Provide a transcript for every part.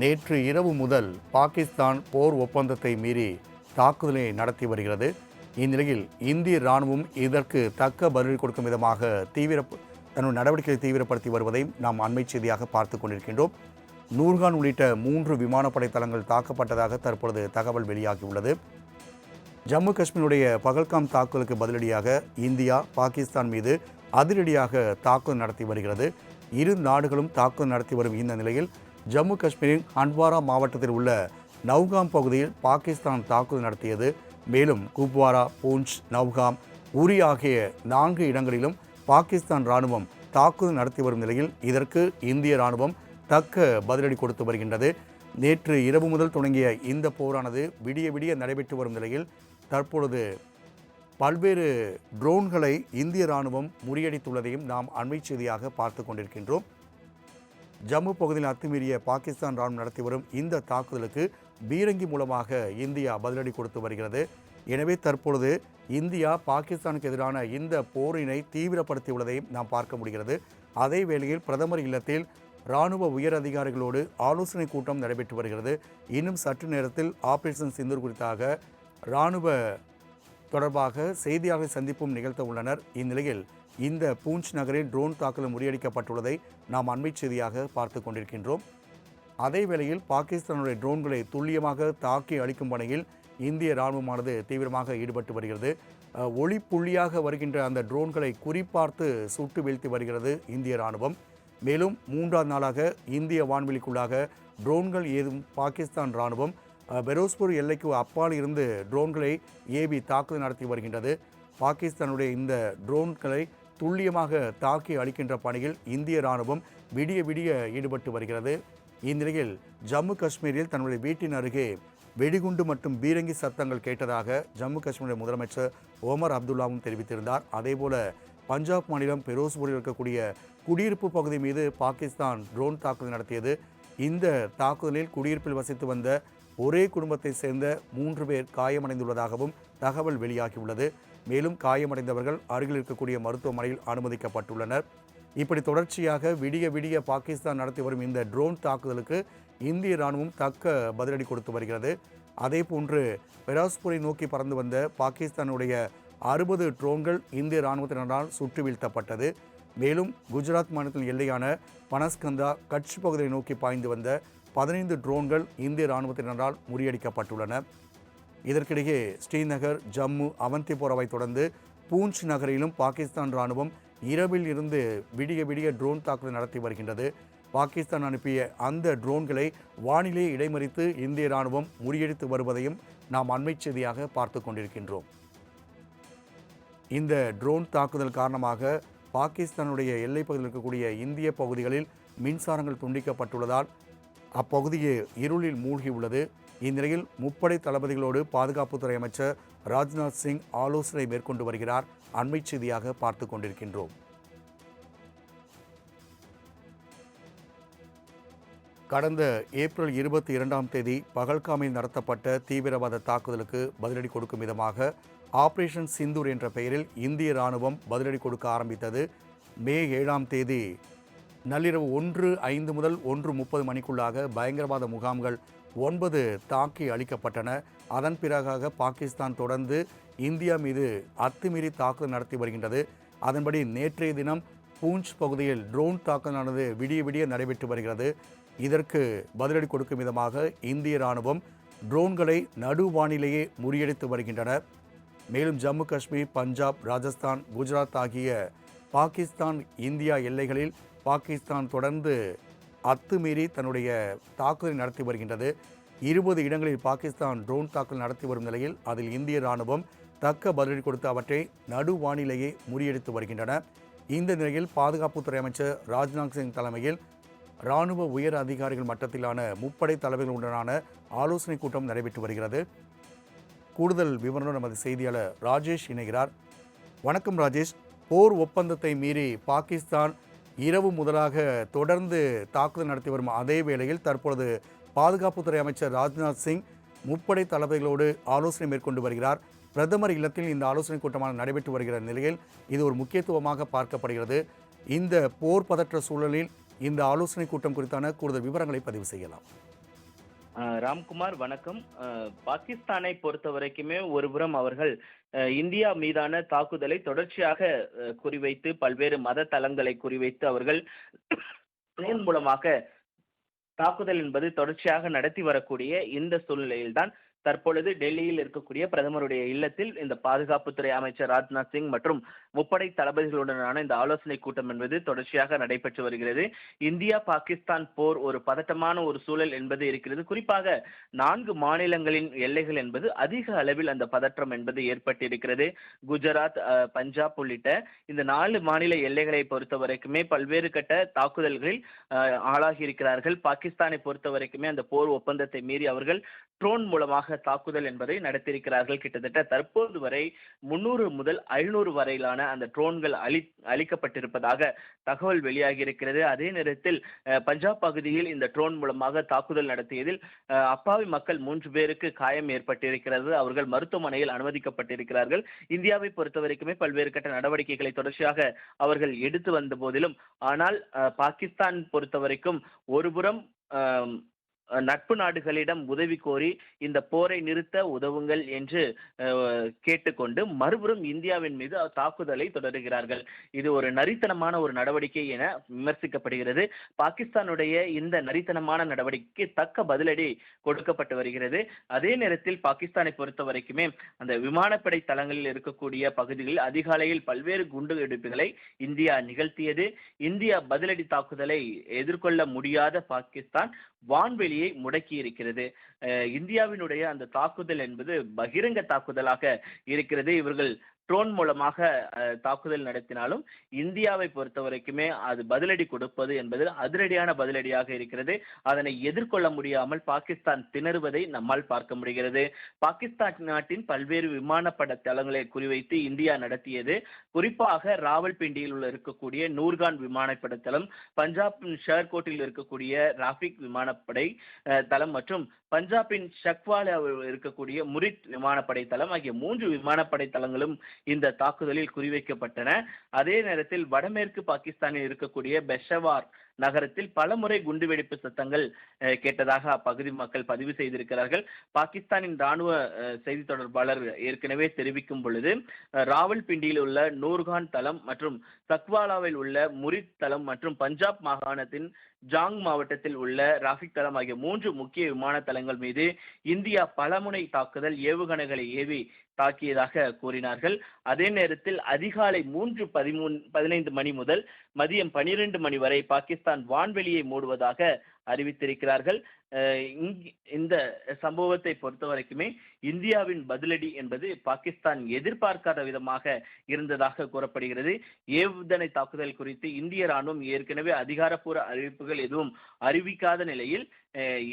நேற்று இரவு முதல் பாகிஸ்தான் போர் ஒப்பந்தத்தை மீறி தாக்குதலை நடத்தி வருகிறது. இந்நிலையில் இந்திய ராணுவம் இதற்கு தக்க பதிலடி கொடுக்கும் விதமாக தீவிர தன்னுடைய நடவடிக்கைகளை தீவிரப்படுத்தி வருவதை நாம் அண்மை செய்தியாக பார்த்து கொண்டிருக்கின்றோம். நூர்கான் உள்ளிட்ட மூன்று விமானப்படை தளங்கள் தாக்கப்பட்டதாக தற்பொழுது தகவல் வெளியாகியுள்ளது. ஜம்மு காஷ்மீருடைய பகல்காம் தாக்குதலுக்கு பதிலடியாக இந்தியா பாகிஸ்தான் மீது அதிரடியாக தாக்குதல் நடத்தி வருகிறது. இரு நாடுகளும் தாக்குதல் நடத்தி வரும் இந்த நிலையில் ஜம்மு காஷ்மீரின் ஹண்ட்வாரா மாவட்டத்தில் உள்ள நவ்காம் பகுதியில் பாகிஸ்தான் தாக்குதல் நடத்தியது. மேலும் குப்வாரா பூஞ்ச் நவ்காம் உரி ஆகிய நான்கு இடங்களிலும் பாகிஸ்தான் ராணுவம் தாக்குதல் நடத்தி வரும் நிலையில் இதற்கு இந்திய ராணுவம் தக்க பதிலடி கொடுத்து வருகின்றது. நேற்று இரவு முதல் தொடங்கிய இந்த போரானது விடிய விடிய நடைபெற்று வரும் நிலையில் தற்பொழுது பல்வேறு ட்ரோன்களை இந்திய ராணுவம் முறியடித்துள்ளதையும் நாம் அண்மை செய்தியாக பார்த்து கொண்டிருக்கின்றோம். ஜம்மு பகுதியில் அத்துமீறிய பாகிஸ்தான் ராணுவம் நடத்தி வரும் இந்த தாக்குதலுக்கு பீரங்கி மூலமாக இந்தியா பதிலடி கொடுத்து வருகிறது. எனவே தற்பொழுது இந்தியா பாகிஸ்தானுக்கு எதிரான இந்த போரினை தீவிரப்படுத்தியுள்ளதையும் நாம் பார்க்க முடிகிறது. அதே வேளையில் பிரதமர் இல்லத்தில் ராணுவ உயர் அதிகாரிகளோடு ஆலோசனை கூட்டம் நடைபெற்று வருகிறது. இன்னும் சற்று நேரத்தில் ஆபரேஷன் சிந்தூர் குறித்தாக இராணுவ தொடர்பாக செய்தியாளர் சந்திப்பும் நிகழ்த்த உள்ளனர். இந்நிலையில் இந்த பூஞ்ச் நகரில் ட்ரோன் தாக்குதல் முறியடிக்கப்பட்டுள்ளதை நாம் அண்மை செய்தியாக பார்த்து கொண்டிருக்கின்றோம். அதே வேளையில் பாகிஸ்தானுடைய ட்ரோன்களை துல்லியமாக தாக்கி அளிக்கும் பணியில் இந்திய ராணுவமானது தீவிரமாக ஈடுபட்டு வருகிறது. ஒளி புள்ளியாக வருகின்ற அந்த ட்ரோன்களை குறிப்பார்த்து சுட்டு வீழ்த்தி வருகிறது இந்திய ராணுவம். மேலும் மூன்றாம் நாளாக இந்திய வான்வெளிக்குள்ளாக ட்ரோன்கள் ஏதும் பாகிஸ்தான் ராணுவம் பெரோஸ்பூர் எல்லைக்கு அப்பால் இருந்து ட்ரோன்களை ஏவி தாக்குதல் நடத்தி வருகின்றது. பாகிஸ்தானுடைய இந்த ட்ரோன்களை துல்லியமாக தாக்கி அளிக்கின்ற பணியில் இந்திய ராணுவம் விடிய விடிய ஈடுபட்டு வருகிறது. இந்நிலையில் ஜம்மு காஷ்மீரில் தன்னுடைய வீட்டின் அருகே வெடிகுண்டு மற்றும் பீரங்கி சத்தங்கள் கேட்டதாக ஜம்மு காஷ்மீர் முதலமைச்சர் ஓமர் அப்துல்லாவும் தெரிவித்திருந்தார். அதேபோல பஞ்சாப் மாநிலம் பெரோஸ்பூரில் இருக்கக்கூடிய குடியிருப்பு பகுதி மீது பாகிஸ்தான் ட்ரோன் தாக்குதல் நடத்தியது. இந்த தாக்குதலில் குடியிருப்பில் வசித்து வந்த ஒரே குடும்பத்தைச் சேர்ந்த மூன்று பேர் காயமடைந்துள்ளதாகவும் தகவல் வெளியாகியுள்ளது. மேலும் காயமடைந்தவர்கள் அருகில் இருக்கக்கூடிய மருத்துவமனையில் அனுமதிக்கப்பட்டுள்ளனர். இப்படி தொடர்ச்சியாக விடிய விடிய பாகிஸ்தான் நடத்தி வரும் இந்த ட்ரோன் தாக்குதலுக்கு இந்திய ராணுவம் தக்க பதிலடி கொடுத்து வருகிறது. அதே போன்று பெராஸ்பூரை நோக்கி பறந்து வந்த பாகிஸ்தானுடைய அறுபது ட்ரோன்கள் இந்திய ராணுவத்தினரால் சுற்றி வீழ்த்தப்பட்டது. மேலும் குஜராத் மாநிலத்தில் எல்லையான பனஸ்கந்தா கட்ச் பகுதியை நோக்கி பாய்ந்து வந்த பதினைந்து ட்ரோன்கள் இந்திய ராணுவத்தினரால் முறியடிக்கப்பட்டுள்ளன. இதற்கிடையே ஸ்ரீநகர் ஜம்மு அவந்திபுராவை தொடர்ந்து பூஞ்ச் நகரிலும் பாகிஸ்தான் ராணுவம் இரவில் இருந்து விடிய விடிய ட்ரோன் தாக்குதல் நடத்தி வருகின்றது. பாகிஸ்தான் அனுப்பிய அந்த ட்ரோன்களை வானிலே இடைமறித்து இந்திய ராணுவம் முறியடித்து வருவதையும் நாம் அண்மை செய்தியாக பார்த்து கொண்டிருக்கின்றோம். இந்த ட்ரோன் தாக்குதல் காரணமாக பாகிஸ்தானுடைய எல்லைப் பகுதியில் இருக்கக்கூடிய இந்திய பகுதிகளில் மின்சாரங்கள் துண்டிக்கப்பட்டுள்ளதால் அப்பகுதியே இருளில் மூழ்கியுள்ளது. இந்நிலையில் முப்படை தளபதிகளோடு பாதுகாப்புத்துறை அமைச்சர் ராஜ்நாத் சிங் ஆலோசனை மேற்கொண்டு வருகிறார். அண்மை செய்தியாக பார்த்து கொண்டிருக்கின்றோம். கடந்த ஏப்ரல் இருபத்தி இரண்டாம் தேதி பகல்காமில் நடத்தப்பட்ட தீவிரவாத தாக்குதலுக்கு பதிலடி கொடுக்கும் விதமாக ஆபரேஷன் சிந்தூர் என்ற பெயரில் இந்திய ராணுவம் பதிலடி கொடுக்க ஆரம்பித்தது. மே ஏழாம் தேதி நள்ளிரவு ஒன்று ஐந்து முதல் ஒன்று முப்பது மணிக்குள்ளாக பயங்கரவாத முகாம்கள் ஒன்பது தாக்கி அளிக்கப்பட்டன அதன் பிறகாக பாகிஸ்தான் தொடர்ந்து இந்தியா மீது அத்துமீறி தாக்குதல் நடத்தி வருகின்றது. அதன்படி நேற்றைய தினம் பூஞ்ச் பகுதியில் ட்ரோன் தாக்குதலானது விடிய விடிய நடைபெற்று வருகிறது. இதற்கு பதிலடி கொடுக்கும் விதமாக இந்திய ராணுவம் ட்ரோன்களை நடுவானிலேயே முறியடித்து வருகின்றன. மேலும் ஜம்மு காஷ்மீர் பஞ்சாப் ராஜஸ்தான் குஜராத் ஆகிய பாகிஸ்தான் இந்தியா எல்லைகளில் பாகிஸ்தான் தொடர்ந்து அத்துமீறி தன்னுடைய தாக்குதலை நடத்தி வருகின்றது. இருபது இடங்களில் பாகிஸ்தான் ட்ரோன் தாக்குதல் நடத்தி வரும் நிலையில் அதில் இந்திய ராணுவம் தக்க பதிலடி கொடுத்து அவற்றை நடுவானிலேயே முறியடித்து வருகின்றன. இந்த நிலையில் பாதுகாப்புத்துறை அமைச்சர் ராஜ்நாத் சிங் தலைமையில் ராணுவ உயர் அதிகாரிகள் மட்டத்திலான முப்படை தலைவர்களுடனான ஆலோசனை கூட்டம் நடைபெற்று வருகிறது. கூடுதல் விவரம் நமது செய்தியாளர் ராஜேஷ் இணைகிறார். வணக்கம் ராஜேஷ். போர் ஒப்பந்தத்தை மீறி பாகிஸ்தான் இரவு முதலாக தொடர்ந்து தாக்குதல் நடத்தி வரும் அதே வேளையில் தற்பொழுது பாதுகாப்புத்துறை அமைச்சர் ராஜ்நாத் சிங் முப்படை தளபதிகளோடு ஆலோசனை மேற்கொண்டு வருகிறார். பிரதமர் இல்லத்தில் இந்த ஆலோசனை கூட்டமாக நடைபெற்று வருகிற நிலையில் இது ஒரு முக்கியத்துவமாக பார்க்கப்படுகிறது. இந்த போர் பதற்ற சூழலில் இந்த ஆலோசனை கூட்டம் குறித்தான கூடுதல் விவரங்களை பதிவு செய்யலாம். ராம்குமார் வணக்கம். பாகிஸ்தானை பொறுத்த வரைக்குமே ஒருபுறம் அவர்கள் இந்தியா மீதான தாக்குதலை தொடர்ச்சியாக குறிவைத்து பல்வேறு மத தலங்களை குறிவைத்து அவர்கள் ட்ரோன் மூலமாக தாக்குதல் என்பது தொடர்ச்சியாக நடத்தி வரக்கூடிய இந்த சூழ்நிலையில்தான் தற்பொழுது டெல்லியில் இருக்கக்கூடிய பிரதமருடைய இல்லத்தில் இந்த பாதுகாப்புத்துறை அமைச்சர் ராஜ்நாத் சிங் மற்றும் முப்படை தளபதிகளுடனான இந்த ஆலோசனை கூட்டம் என்பது தொடர்ச்சியாக நடைபெற்று வருகிறது. இந்தியா பாகிஸ்தான் போர் ஒரு பதட்டமான ஒரு சூழல் என்பது இருக்கிறது. குறிப்பாக நான்கு மாநிலங்களின் எல்லைகள் என்பது அதிக அளவில் அந்த பதற்றம் என்பது ஏற்பட்டிருக்கிறது. குஜராத் பஞ்சாப் உள்ளிட்ட இந்த நாலு மாநில எல்லைகளை பொறுத்த வரைக்குமே பல்வேறு கட்ட தாக்குதல்களில் ஆளாகி இருக்கிறார்கள் பாகிஸ்தானை பொறுத்த வரைக்குமே அந்த போர் ஒப்பந்தத்தை மீறி அவர்கள் ட்ரோன் மூலமாக தாக்குதல் என்பதை நடத்தியிருக்கிறார்கள். கிட்டத்தட்ட தற்போது வரை முன்னூறு முதல் ஐநூறு வரையிலான அந்த ட்ரோன்கள் அழி அளிக்கப்பட்டிருப்பதாக தகவல் வெளியாகி இருக்கிறது அதே நேரத்தில் பஞ்சாப் பகுதியில் இந்த ட்ரோன் மூலமாக தாக்குதல் நடத்தியதில் அப்பாவி மக்கள் மூன்று பேருக்கு காயம் ஏற்பட்டிருக்கிறது. அவர்கள் மருத்துவமனையில் அனுமதிக்கப்பட்டிருக்கிறார்கள். இந்தியாவை பொறுத்த வரைக்குமே பல்வேறு கட்ட நடவடிக்கைகளை தொடர்ச்சியாக அவர்கள் எடுத்து வந்த போதிலும் ஆனால் பாகிஸ்தான் பொறுத்த வரைக்கும் ஒருபுறம் நட்பு நாடுகளிடம் உதவி கோரி இந்த போரை நிறுத்த உதவுங்கள் என்று கேட்டுக்கொண்டு மறுபுறம் இந்தியாவின் மீது தாக்குதலை தொடர்கிறார்கள். இது ஒரு நரித்தனமான ஒரு நடவடிக்கை என விமர்சிக்கப்படுகிறது. பாகிஸ்தானுடைய இந்த நரித்தனமான நடவடிக்கைக்கு தக்க பதிலடி கொடுக்கப்பட்டு வருகிறது. அதே நேரத்தில் பாகிஸ்தானை பொறுத்த வரைக்குமே அந்த விமானப்படை தளங்களில் இருக்கக்கூடிய பகுதிகளில் அதிகாலையில் பல்வேறு குண்டு வெடிப்புகளை இந்தியா நிகழ்த்தியது. இந்தியா பதிலடி தாக்குதலை எதிர்கொள்ள முடியாத பாகிஸ்தான் வான்வெளியை முடக்கி இருக்கிறது. இந்தியாவினுடைய அந்த தாக்குதல் என்பது பகிரங்க தாக்குதலாக இருக்கிறது. இவர்கள் ட்ரோன் மூலமாக தாக்குதல் நடத்தினாலும் இந்தியாவை பொறுத்த வரைக்குமே அது பதிலடி கொடுப்பது என்பது அதிரடியான பதிலடியாக இருக்கிறது. அதனை எதிர்கொள்ள முடியாமல் பாகிஸ்தான் திணறுவதை நம்மால் பார்க்க முடிகிறது. பாகிஸ்தான் நாட்டின் பல்வேறு விமானப்பட தளங்களை குறிவைத்து இந்தியா நடத்தியது. குறிப்பாக ராவல்பிண்டியில் உள்ள இருக்கக்கூடிய நூர்கான் விமானப்பட தளம் பஞ்சாப் ஷேர்கோட்டில் இருக்கக்கூடிய ராஃபிக் விமானப்படை தளம் மற்றும் பஞ்சாபின் ஷக்வால இருக்கக்கூடிய முரித் விமானப்படை தளம் ஆகிய மூன்று விமானப்படை தளங்களும் இந்த தாக்குதலில் குறிவைக்கப்பட்டன. அதே நேரத்தில் வடமேற்கு பாகிஸ்தானில் இருக்கக்கூடிய பெஷவார் நகரத்தில் பலமுறை குண்டுவெடிப்பு சத்தங்கள் கேட்டதாக அப்பகுதி மக்கள் பதிவு செய்திருக்கிறார்கள். பாகிஸ்தானின் ராணுவ செய்தி தொடர்பாளர் ஏற்கனவே தெரிவிக்கும் பொழுது ராவல்பிண்டியில் உள்ள நூர்கான் தளம் மற்றும் சக்வாலாவில் உள்ள முரித் தளம் மற்றும் பஞ்சாப் மாகாணத்தின் ஜாங் மாவட்டத்தில் உள்ள ராஃபிக் தளம் ஆகிய மூன்று முக்கிய விமான தளங்கள் மீது இந்தியா பலமுனை தாக்குதல் ஏவுகணைகளை ஏவி தாக்கியதாக கூறினார்கள். அதே நேரத்தில் அதிகாலை மூன்று பதிமூணு பதினைந்து மணி முதல் மதியம் பனிரெண்டு மணி வரை பாகிஸ்தான் வான்வெளியை மூடுவதாக அறிவித்திருக்கிறார்கள். இந்த சம்பவத்தை பொறுத்த வரைக்குமே இந்தியாவின் பதிலடி என்பது பாகிஸ்தான் எதிர்பார்க்காத விதமாக இருந்ததாக கூறப்படுகிறது. ஏவுதனை தாக்குதல் குறித்து இந்திய ராணுவம் ஏற்கனவே அதிகாரப்பூர்வ அறிவிப்புகள் எதுவும் அறிவிக்காத நிலையில்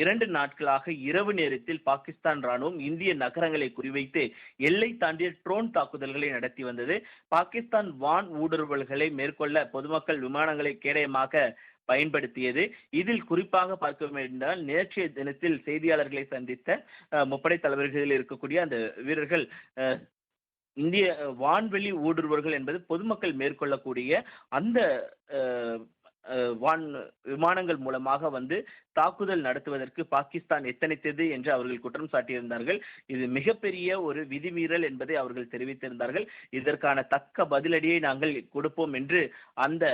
இரண்டு நாட்களாக இரவு நேரத்தில் பாகிஸ்தான் ராணுவம் இந்திய நகரங்களை குறிவைத்து எல்லை தாண்டிய ட்ரோன் தாக்குதல்களை நடத்தி வந்தது. பாகிஸ்தான் வான் ஊடுருவல்களை மேற்கொள்ள பொதுமக்கள் விமானங்களை கேடயமாக பயன்படுத்தியது. இதில் குறிப்பாக பார்க்க வேண்டால் நேற்றைய தினத்தில் செய்தியாளர்களை சந்தித்த முப்படை தலைவர்களில் இருக்கக்கூடிய அந்த வீரர்கள் இந்திய வான்வெளி ஊடுருவர்கள் என்பது பொதுமக்கள் மேற்கொள்ளக்கூடிய அந்த வான் விமானங்கள் மூலமாக வந்து தாக்குதல் நடத்துவதற்கு பாகிஸ்தான் எத்தனைத்தது என்று அவர்கள் குற்றம் சாட்டியிருந்தார்கள். இது மிகப்பெரிய ஒரு விதிமீறல் என்பதை அவர்கள் தெரிவித்திருந்தார்கள். இதற்கான தக்க பதிலடியை நாங்கள் கொடுப்போம் என்று அந்த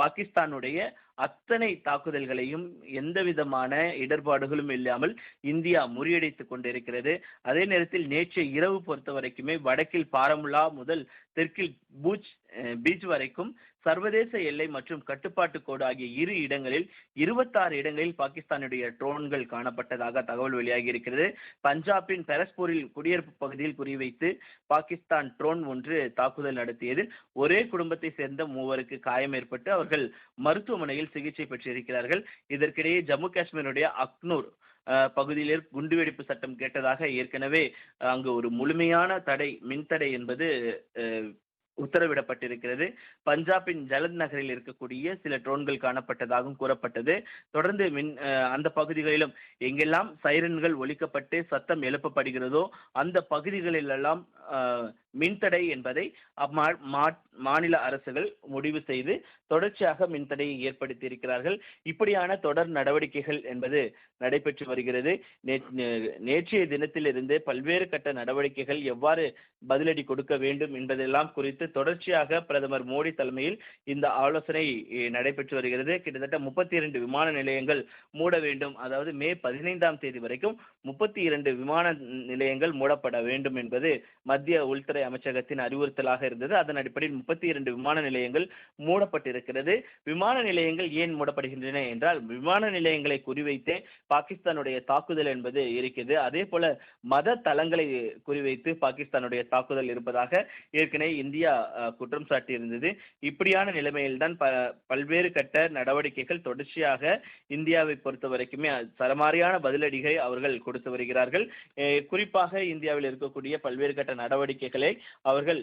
பாகிஸ்தானுடைய அத்தனை தாக்குதல்களையும் எந்த விதமான இடர்பாடுகளும் இல்லாமல் இந்தியா முறியடித்துக் கொண்டிருக்கிறது. அதே நேரத்தில் நேற்று இரவு பொறுத்த வரைக்குமே வடக்கில் பாரமுல்லா முதல் தெற்கில் பூச் அஹ், பீச் வரைக்கும் சர்வதேச எல்லை மற்றும் கட்டுப்பாட்டு கோடு ஆகிய இரு இடங்களில் இருபத்தாறு இடங்களில் பாகிஸ்தானுடைய ட்ரோன்கள் காணப்பட்டதாக தகவல் வெளியாகி இருக்கிறது பஞ்சாபின் பெரஸ்பூரில் குடியிருப்பு பகுதியில் குறிவைத்து பாகிஸ்தான் ட்ரோன் ஒன்று தாக்குதல் நடத்தியதில் ஒரே குடும்பத்தை சேர்ந்த மூவருக்கு காயம் ஏற்பட்டு அவர்கள் மருத்துவமனையில் சிகிச்சை பெற்றிருக்கிறார்கள். இதற்கிடையே ஜம்மு காஷ்மீருடைய அக்னூர் பகுதியிலே பகுதியில் குண்டுவெடிப்பு சட்டம் கேட்டதாக ஏற்கனவே அங்கு ஒரு முழுமையான தடை மின்தடை என்பது உத்தரவிடப்பட்டிருக்கிறது. பஞ்சாபின் ஜலத் நகரில் இருக்கக்கூடிய சில ட்ரோன்கள் காணப்பட்டதாகவும் கூறப்பட்டது. தொடர்ந்து மின் அந்த பகுதிகளிலும் எங்கெல்லாம் சைரன்கள் ஒழிக்கப்பட்டு சத்தம் எழுப்பப்படுகிறதோ அந்த பகுதிகளிலெல்லாம் மின்தடை என்பதை அம்மா- மா- மாநில அரசுகள் முடிவு செய்து தொடர்ச்சியாக மின்தடையை ஏற்படுத்தி இருக்கிறார்கள் இப்படியான தொடர் நடவடிக்கைகள் என்பது நடைபெற்று வருகிறது. நேற்றைய தினத்திலிருந்து பல்வேறு கட்ட நடவடிக்கைகள் எவ்வாறு பதிலடி கொடுக்க வேண்டும் என்பதெல்லாம் குறித்து குறித்து தொடர்ச்சியாக பிரதமர் மோடி தலைமையில் இந்த ஆலோசனை நடைபெற்று வருகிறது. கிட்டத்தட்ட முப்பத்தி இரண்டு விமான நிலையங்கள் மூட வேண்டும். அதாவது மே பதினைந்தாம் தேதி வரைக்கும் முப்பத்தி இரண்டு விமான நிலையங்கள் மூடப்பட வேண்டும் என்பது மத்திய உள்துறை அமைச்சகத்தின் அறிவுறுத்தலாக இருந்தது. அதன் அடிப்படையில் முப்பத்தி இரண்டு விமான நிலையங்கள் மூடப்பட்டிருக்கிறது. விமான நிலையங்கள் ஏன் மூடப்படுகின்றன என்றால் விமான நிலையங்களை குறிவைத்தே பாகிஸ்தானுடைய தாக்குதல் என்பது இருக்கிறது. அதே போல மத தலங்களை குறிவைத்து பாகிஸ்தானுடைய தாக்குதல் இருப்பதாக ஏற்கனவே இந்தியா குற்றம் சாட்டியிருந்தது. இப்படியான நிலைமையில்தான் ப பல்வேறு கட்ட நடவடிக்கைகள் தொடர்ச்சியாக இந்தியாவை பொறுத்த வரைக்குமே சரமாரியான பதிலடிகளை அவர்கள் கொடுத்து வருகிறார்கள். குறிப்பாக இந்தியாவில் இருக்கக்கூடிய பல்வேறு கட்ட நடவடிக்கைகளை அவர்கள்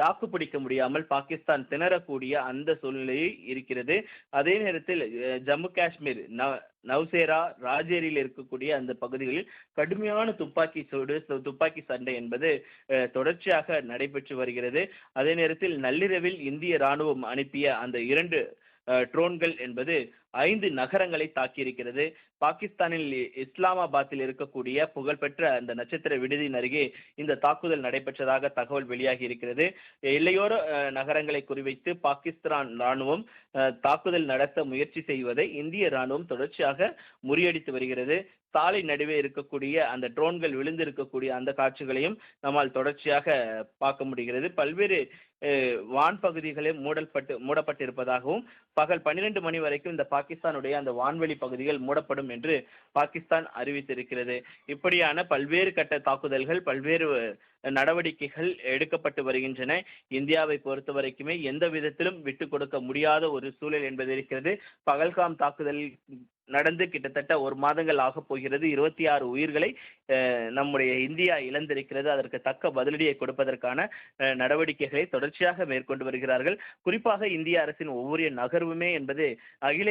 தாக்கு பிடிக்க முடியாமல் பாகிஸ்தான் திணறக்கூடிய அந்த சூழ்நிலையை இருக்கிறது. அதே நேரத்தில் ஜம்மு காஷ்மீர் நவ்சேரா ராஜேரியில் இருக்கக்கூடிய அந்த பகுதிகளில் கடுமையான துப்பாக்கி சூடு துப்பாக்கி சண்டை என்பது தொடர்ச்சியாக நடைபெற்று வருகிறது. அதே நேரத்தில் நள்ளிரவில் இந்திய ராணுவம் அனுப்பிய அந்த இரண்டு ட்ரோன்கள் என்பது ஐந்து நகரங்களை தாக்கியிருக்கிறது. பாகிஸ்தானில் இ- இஸ்லாமாபாத்தில் இருக்கக்கூடிய புகழ்பெற்ற அந்த நட்சத்திர விடுதியின் அருகே இந்த தாக்குதல் நடைபெற்றதாக தகவல் வெளியாகி இருக்கிறது எல்லையோர நகரங்களை குறிவைத்து பாகிஸ்தான் ராணுவம் தாக்குதல் நடத்த முயற்சி செய்வதை இந்திய ராணுவம் தொடர்ச்சியாக முறியடித்து வருகிறது. சாலை நடுவே இருக்கக்கூடிய அந்த ட்ரோன்கள் விழுந்து இருக்கக்கூடிய அந்த காட்சிகளையும் நம்மால் தொடர்ச்சியாக பார்க்க முடிகிறது. பல்வேறு வான் பகுதிகளே மூடப்பட்டு மூடப்பட்டிருப்பதாகவும் பகல் பன்னிரண்டு மணி வரைக்கும் இந்த பாகிஸ்தானுடைய அந்த வான்வெளி பகுதிகள் மூடப்படும் என்று பாகிஸ்தான் அறிவித்திருக்கிறது. இப்படியான பல்வேறு கட்ட தாக்குதல்கள் பல்வேறு நடவடிக்கைகள் எடுக்கப்பட்டு வருகின்றன. இந்தியாவை பொறுத்த வரைக்குமே எந்த விதத்திலும் விட்டு கொடுக்க முடியாத ஒரு சூழல் என்பது இருக்கிறது. பகல்காம் தாக்குதல் நடந்து கிட்டத்தட்ட ஒரு மாதங்கள் ஆகப் போகிறது. இருபத்தி ஆறு உயிர்களை நம்முடைய இந்தியா இழந்திருக்கிறது. அதற்கு தக்க பதிலடியை கொடுப்பதற்கான நடவடிக்கைகளை தொடர்ச்சியாக மேற்கொண்டு வருகிறார்கள். குறிப்பாக இந்திய அரசின் ஒவ்வொரு நகர்வுமே என்பது அகில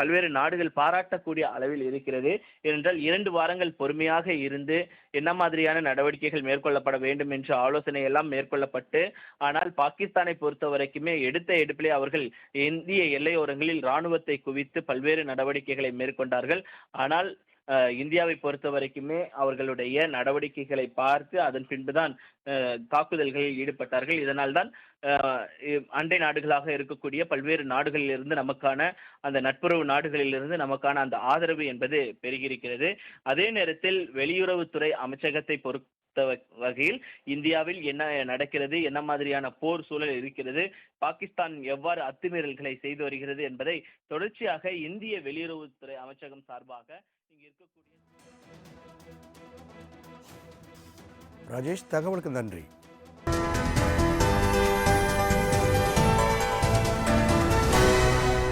பல்வேறு நாடுகள் பாராட்டக்கூடிய அளவில் இருக்கிறது. ஏனென்றால் இரண்டு வாரங்கள் பொறுமையாக இருந்து என்ன மாதிரியான நடவடிக்கைகள் மேற்கொள்ளப்பட வேண்டும் என்ற ஆலோசனை எல்லாம் மேற்கொள்ளப்பட்டு ஆனால் பாகிஸ்தானை பொறுத்த வரைக்குமே எடுத்த எடுப்பிலே அவர்கள் இந்திய எல்லையோரங்களில் இராணுவத்தை குவித்து பல்வேறு பல்வேறு நடவடிக்கைகளை மேற்கொண்டார்கள். ஆனால் இந்தியாவை பொறுத்த வரைக்குமே அவர்களுடைய நடவடிக்கைகளை பார்த்து அதன் பின்புதான் தாக்குதல்களில் ஈடுபட்டார்கள். இதனால்தான் அஹ், அண்டை நாடுகளாக இருக்கக்கூடிய பல்வேறு நாடுகளிலிருந்து நமக்கான அந்த நட்புறவு நாடுகளிலிருந்து நமக்கான அந்த ஆதரவு என்பது பெருகியிருக்கிறது. அதே நேரத்தில் வெளியுறவுத்துறை அமைச்சகத்தை பொறு வகையில் இந்தியாவில் என்ன நடக்கிறது என்ன மாதிரியான போர் சூழல் இருக்கிறது பாகிஸ்தான் எவ்வாறு அத்துமீறல்களை செய்து வருகிறது என்பதை தொடர்ச்சியாக இந்திய வெளியுறவுத்துறை அமைச்சகம் சார்பாக இங்கு இருக்கக்கூடிய ராஜேஷ் தகவலுக்கு நன்றி.